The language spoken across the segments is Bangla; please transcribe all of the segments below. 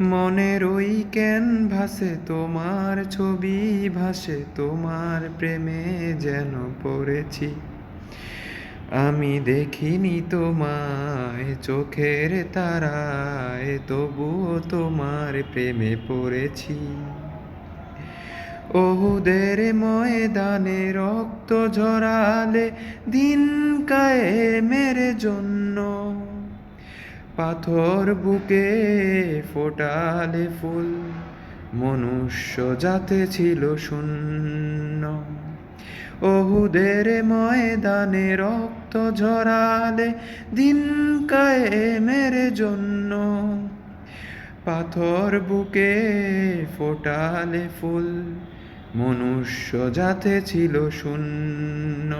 মনের ওই ক্যানভাসে তোমার ছবি ভাসে, তোমার প্রেমে যেন পড়েছি। আমি দেখিনি তোমায় চোখের তারায়, তবুও তোমার প্রেমে পড়েছি। ওহুদের ময়দানে রক্ত ঝরালে দিন কায়ে মেরে জন্য পাথর বুকে ফোটালে ফুল, মনুষ্য যাতে ছিল শূন্য। ওহুদের ময়দানে রক্ত ঝরালে দিন কায়ে মেরে জন্য। পাথর বুকে ফোটালে ফুল, মনুষ্য যাতে ছিল শূন্য।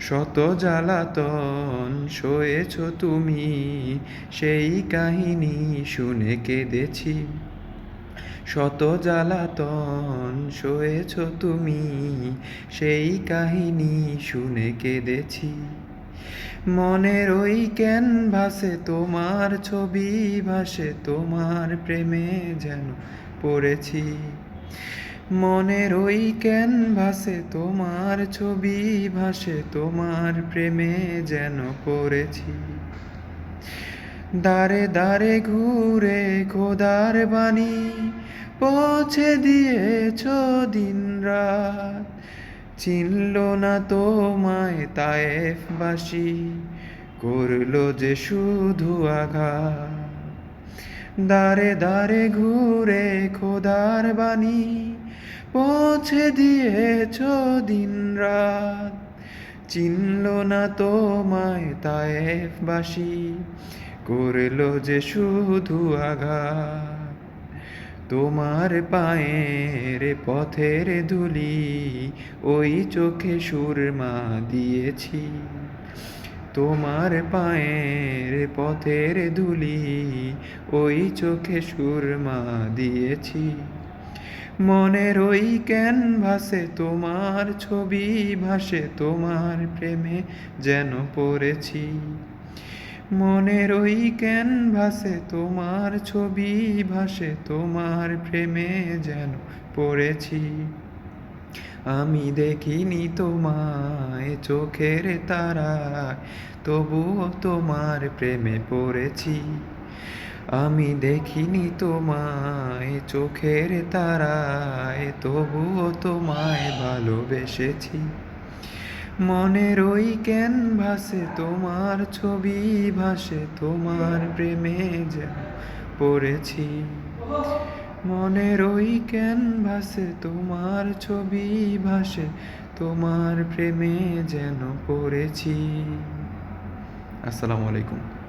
শত জ্বালাতন সয়েছ তুমি। সেই কাহিনী শুনে কেঁদেছি। শত জ্বালাতন সয়েছ তুমি। সেই কাহিনী শুনে কেঁদেছি। মনের ওই ক্যানভাসে তোমার ছবি ভাসে, তোমার প্রেমে যেন পড়েছি। মনের ওই ক্যানভাসে তোমার ছবি ভাসে, তোমার প্রেমে যেন পড়েছি। দাঁড়ে দাঁড়ে ঘুরে খোদার বাণী পৌঁছে দিয়েছ দিন রাত চিনল না তোমায় তায়েফবাসী, করল যে শুধু আঘাত। দাঁড়ে দাঁড়ে ঘুরে খোদার বাণী পৌঁছে দিয়েছ দিন রাত চিনল না তোমায় তায়েফবাসী, করল যে শুধু আঘাত। তোমার পায়ের পথের ধুলি ওই চোখে সুরমা দিয়েছি। তোমার পায়ের পথের ধুলি ওই চোখে সুরমা দিয়েছি। মনের ওই ক্যানভাসে তোমার ছবি ভাসে, তোমার প্রেমে যেন পড়েছি। মনের ওই ক্যানভাসে তোমার ছবি ভাসে, তোমার প্রেমে যেন পড়েছি। আমি দেখিনি তোমায় চোখের তারায়, তবুও তোমার প্রেমে পড়েছি। আমি দেখিনি তোমায়, চোখের তারায় তবুও তোমায় ভালোবেসেছি। মনের ওই ক্যানভাসে তোমার ছবি ভাসে, তোমার প্রেমে যেন পড়েছি। মনের ওই ক্যানভাসে তোমার ছবি ভাসে, তোমার প্রেমে যেন পড়েছি। আসসালামু আলাইকুম।